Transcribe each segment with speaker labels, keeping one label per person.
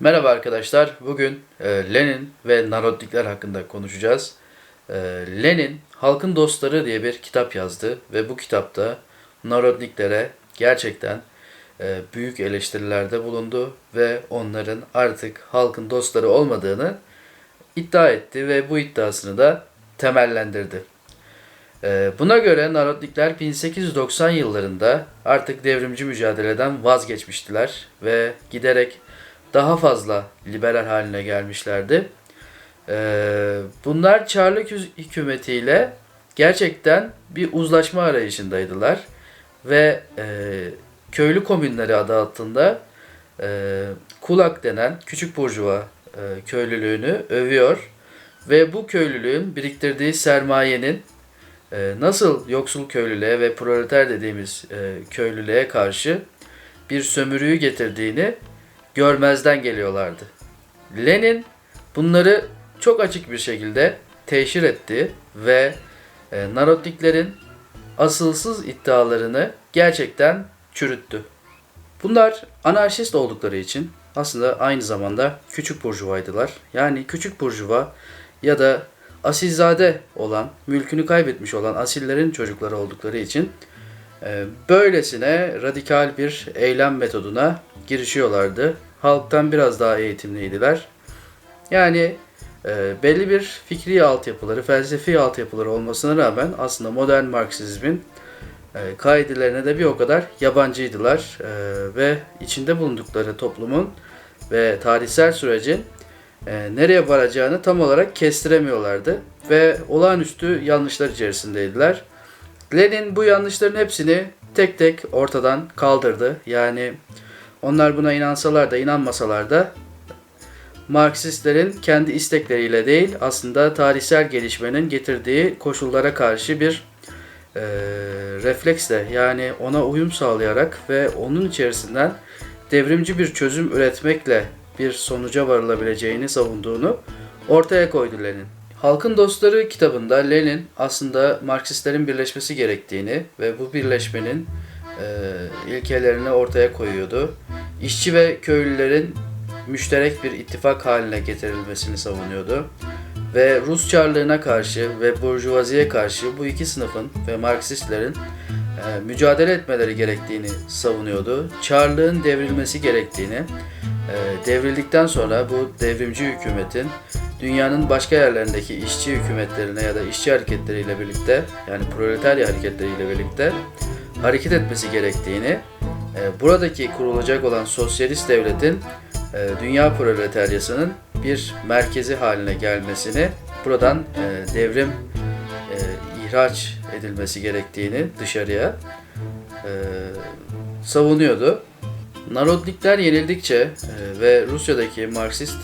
Speaker 1: Merhaba arkadaşlar. Bugün e, Lenin ve Narodnikler hakkında konuşacağız. E, Lenin Halkın Dostları diye bir kitap yazdı ve bu kitapta Narodniklere gerçekten e, büyük eleştirilerde bulundu ve onların artık halkın dostları olmadığını iddia etti ve bu iddiasını da temellendirdi. E, Buna göre Narodnikler 1890 yıllarında artık devrimci mücadeleden vazgeçmiştiler ve giderek daha fazla liberal haline gelmişlerdi. Ee, bunlar Çarlık hü- hükümetiyle gerçekten bir uzlaşma arayışındaydılar ve e, köylü komünleri adı altında e, kulak denen küçük burjuva e, köylülüğünü övüyor ve bu köylülüğün biriktirdiği sermayenin nasıl yoksul köylülüğe ve proleter dediğimiz köylülüğe karşı bir sömürüyü getirdiğini görmezden geliyorlardı. Lenin bunları çok açık bir şekilde teşhir etti ve e, Narodniklerin asılsız iddialarını gerçekten çürüttü. Bunlar anarşist oldukları için aslında aynı zamanda küçük burjuvaydılar. Yani küçük burjuva ya da asilzade olan, mülkünü kaybetmiş olan asillerin çocukları oldukları için böylesine radikal bir eylem metoduna girişiyorlardı. Halktan biraz daha eğitimliydiler. Yani e, belli bir fikri altyapıları, felsefi altyapıları olmasına rağmen aslında modern Marksizmin e, kaidelerine de bir o kadar yabancıydılar E, ve içinde bulundukları toplumun ve tarihsel sürecin e, nereye varacağını tam olarak kestiremiyorlardı ve olağanüstü yanlışlar içerisindeydiler. Lenin bu yanlışların hepsini tek tek ortadan kaldırdı. Yani onlar buna inansalar da inanmasalar da Marksistlerin kendi istekleriyle değil aslında tarihsel gelişmenin getirdiği koşullara karşı bir e, refleksle yani ona uyum sağlayarak ve onun içerisinden devrimci bir çözüm üretmekle bir sonuca varılabileceğini savunduğunu ortaya koydu Lenin. Halkın Dostları kitabında Lenin aslında Marksistlerin birleşmesi gerektiğini ve bu birleşmenin e, ilkelerini ortaya koyuyordu. İşçi ve köylülerin müşterek bir ittifak haline getirilmesini savunuyordu. Ve Rus Çarlığına karşı ve Burjuvaziye karşı bu iki sınıfın ve Marksistlerin e, mücadele etmeleri gerektiğini savunuyordu. Çarlığın devrilmesi gerektiğini, e, devrildikten sonra bu devrimci hükümetin dünyanın başka yerlerindeki işçi hükümetlerine ya da işçi hareketleriyle birlikte yani proletarya hareketleriyle birlikte hareket etmesi gerektiğini, e, buradaki kurulacak olan sosyalist devletin e, dünya proletaryasının bir merkezi haline gelmesini, buradan e, devrim e, ihraç edilmesi gerektiğini dışarıya e, savunuyordu. Narodnikler yenildikçe e, ve Rusya'daki Marksist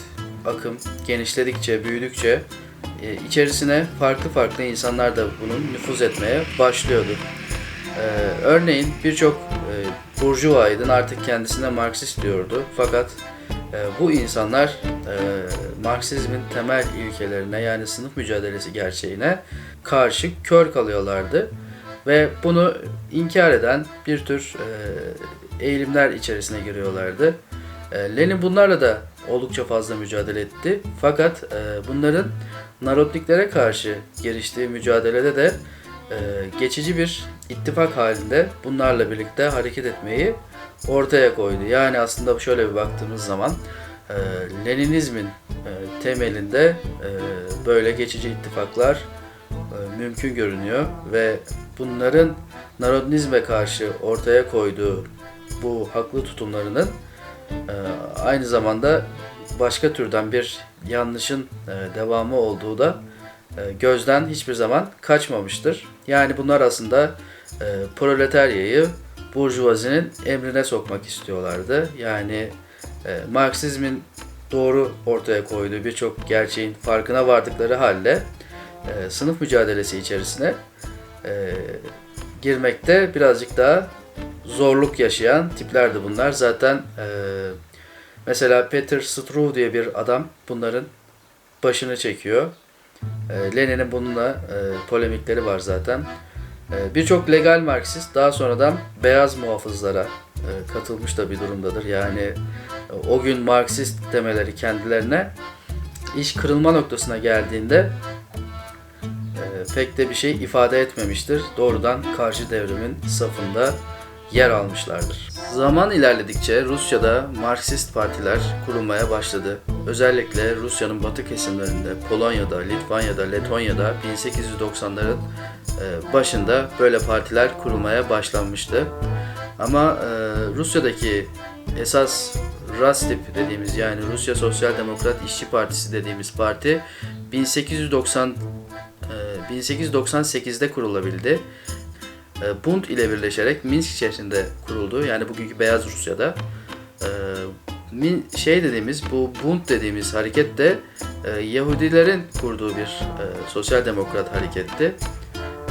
Speaker 1: akım genişledikçe, büyüdükçe e, içerisine farklı farklı insanlar da bunun nüfuz etmeye başlıyordu. Ee, örneğin birçok e, burjuva aydın artık kendisine Marksist diyordu. Fakat e, bu insanlar e, Marksizmin temel ilkelerine yani sınıf mücadelesi gerçeğine karşı kör kalıyorlardı. Ve bunu inkar eden bir tür e, eğilimler içerisine giriyorlardı. E, Lenin bunlarla da oldukça fazla mücadele etti. Fakat e, bunların Narodniklere karşı giriştiği mücadelede de e, geçici bir ittifak halinde bunlarla birlikte hareket etmeyi ortaya koydu. Yani aslında şöyle bir baktığımız zaman e, Leninizmin e, temelinde e, böyle geçici ittifaklar e, mümkün görünüyor ve bunların Narodnizme karşı ortaya koyduğu bu haklı tutumlarının aynı zamanda başka türden bir yanlışın e, devamı olduğu da e, gözden hiçbir zaman kaçmamıştır. Yani bunlar aslında e, proletaryayı burjuvazinin emrine sokmak istiyorlardı. Yani Marksizmin doğru ortaya koyduğu birçok gerçeğin farkına vardıkları halde sınıf mücadelesi içerisine girmekte birazcık daha zorluk yaşayan tiplerdi bunlar. Zaten e, mesela Peter Struve diye bir adam bunların başını çekiyor. E, Lenin'in bununla e, polemikleri var zaten. E, Birçok legal Marksist daha sonradan beyaz muhafızlara e, katılmış da bir durumdadır. Yani o gün Marksist demeleri kendilerine iş kırılma noktasına geldiğinde e, pek de bir şey ifade etmemiştir. Doğrudan karşı devrimin safında yer almışlardır. Zaman ilerledikçe Rusya'da Marksist partiler kurulmaya başladı. Özellikle Rusya'nın batı kesimlerinde, Polonya'da, Litvanya'da, Letonya'da 1890'ların e, başında böyle partiler kurulmaya başlanmıştı. Ama e, Rusya'daki esas Rastip dediğimiz yani Rusya Sosyal Demokrat İşçi Partisi dediğimiz parti 1890 e, 1898'de kurulabildi. E, Bund ile birleşerek Minsk şehrinde kuruldu. Yani bugünkü Beyaz Rusya'da. E, şey dediğimiz bu Bund dediğimiz hareket de e, Yahudilerin kurduğu bir e, sosyal demokrat hareketti.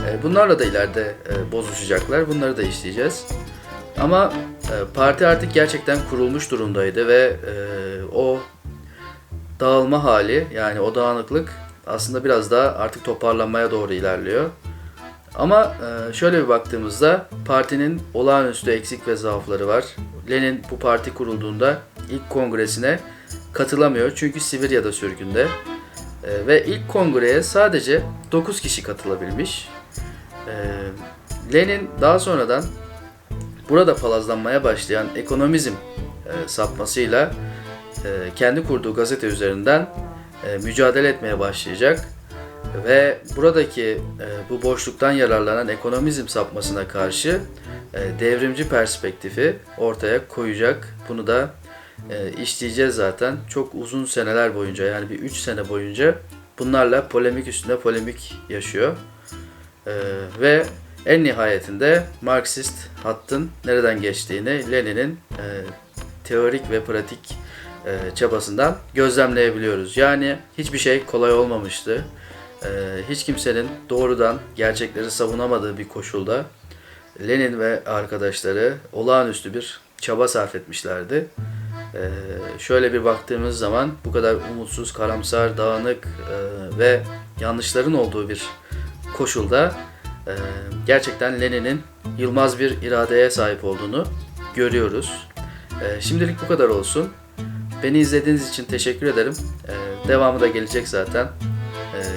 Speaker 1: E, bunlarla da ileride e, bozuşacaklar. Bunları da işleyeceğiz. Ama e, parti artık gerçekten kurulmuş durumdaydı ve e, o dağılma hali yani o dağınıklık aslında biraz daha artık toparlanmaya doğru ilerliyor. Ama e, şöyle bir baktığımızda partinin olağanüstü eksik ve zaafları var. Lenin bu parti kurulduğunda ilk kongresine katılamıyor çünkü Sibirya'da sürgünde. E, ve ilk kongreye sadece 9 kişi katılabilmiş. E, Lenin daha sonradan burada palazlanmaya başlayan ekonomizm sapmasıyla kendi kurduğu gazete üzerinden mücadele etmeye başlayacak ve buradaki e, bu boşluktan yararlanan ekonomizm sapmasına karşı e, devrimci perspektifi ortaya koyacak. Bunu da e, işleyeceğiz zaten. Çok uzun seneler boyunca yani bir 3 sene boyunca bunlarla polemik üstüne polemik yaşıyor. E, ve en nihayetinde Marksist hattın nereden geçtiğini Lenin'in e, teorik ve pratik e, çabasından gözlemleyebiliyoruz. Yani hiçbir şey kolay olmamıştı. E, hiç kimsenin doğrudan gerçekleri savunamadığı bir koşulda Lenin ve arkadaşları olağanüstü bir çaba sarf etmişlerdi. E, şöyle bir baktığımız zaman bu kadar umutsuz, karamsar, dağınık e, ve yanlışların olduğu bir koşulda e, gerçekten Lenin'in yılmaz bir iradeye sahip olduğunu görüyoruz. E, şimdilik bu kadar olsun. Beni izlediğiniz için teşekkür ederim. E, devamı da gelecek zaten.